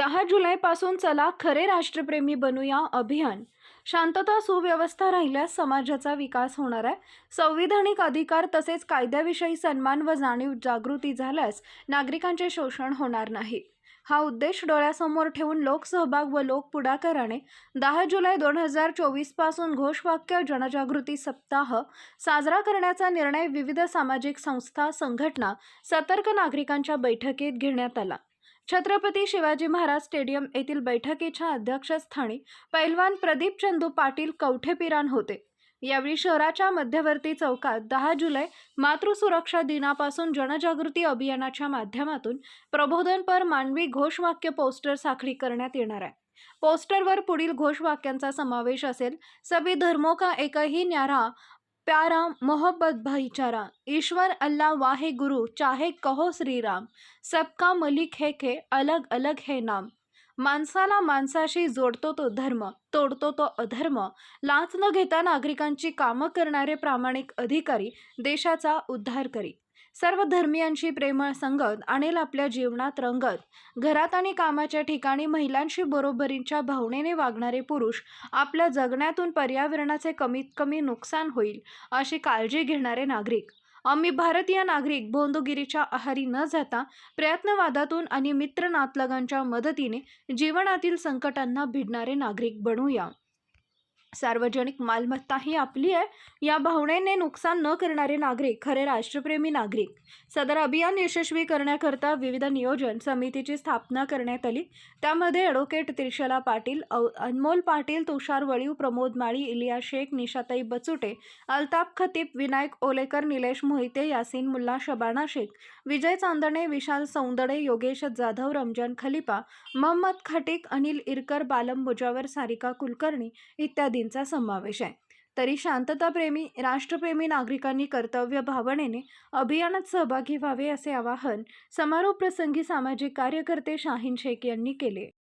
दहा जुलैपासून चला खरे राष्ट्रप्रेमी बनूया अभियान. शांतता सुव्यवस्था राहिल्यास समाजाचा विकास होणार आहे. संविधानिक अधिकार तसेच कायद्याविषयी सन्मान व जाणीव जागृती झाल्यास नागरिकांचे शोषण होणार नाही. हा उद्देश डोळ्यासमोर ठेवून लोकसहभाग व लोक पुढाकाराने दहा जुलै दोन हजार चोवीसपासून घोषवाक्य जनजागृती सप्ताह साजरा करण्याचा निर्णय विविध सामाजिक संस्था संघटना सतर्क नागरिकांच्या बैठकीत घेण्यात आला. छत्रपती शिवाजी महाराज स्टेडियम येथील बैठकीच्या अध्यक्षस्थानी पैलवान प्रदीप चंदू पाटील कवठेपिरान होते. यावेळी शहराच्या मध्यवर्ती चौकात दहा जुलै मातृसुरक्षा दिनापासून जनजागृती अभियानाच्या माध्यमातून प्रबोधनपर मानवी घोषवाक्य पोस्टर साखळी करण्यात येणार आहे. पोस्टरवर पुढील घोषवाक्यांचा समावेश असेल सभी धर्मो का एकही न्यारा प्यारा मोहब्बत भाईचारा ईश्वर अल्लाह वाहे गुरु चाहे कहो श्रीराम सबका मलिक है के अलग अलग है नाम। माणसाला माणसाशी जोडतो तो धर्म तोडतो तो अधर्म. लाच न घेता नागरिकांची कामं करणारे प्रामाणिक अधिकारी देशाचा उद्धार करी. सर्व धर्मियांशी प्रेमळ संगत आणेल आपल्या जीवनात रंगत घरात आणि कामाच्या ठिकाणी महिलांशी बरोबरींच्या भावनेने वागणारे पुरुष आपल्या जगण्यातून पर्यावरणाचे कमीत कमी नुकसान होईल अशी काळजी घेणारे नागरिक. आम्ही भारतीय नागरिक बोंदोगिरीच्या आहारी न जाता प्रयत्नवादातून आणि मित्र नातलगांच्या मदतीने जीवनातील संकटांना भिडणारे नागरिक बनूया. सार्वजनिक मालमत्ता ही आपली आहे. या भावनेने नुकसान न करणारे नागरिक खरे राष्ट्रप्रेमी नागरिक सदर अभियान यशस्वी करण्याकरता विविध नियोजन समितीची स्थापना करण्यात आली. त्यामध्ये ॲडव्होकेट त्रिशला पाटील अव अनमोल पाटील तुषार वळीव प्रमोद माळी इलिया शेख निशाताई बचुटे अल्ताफ खतीब विनायक ओलेकर निलेश मोहिते यासीन मुल्ला शबाना शेख विजय चांदणे विशाल सौंदडे योगेश जाधव रमजान खलिफा महम्मद खटीक अनिल इरकर बालम मुजावर सारिका कुलकर्णी इत्यादी. इत्यादींचा समावेश आहे. तरी शांतताप्रेमी राष्ट्रप्रेमी नागरिकांनी कर्तव्य भावनेने अभियानात सहभागी व्हावे असे आवाहन समारोप प्रसंगी सामाजिक कार्यकर्ते शाहीन शेख यांनी केले.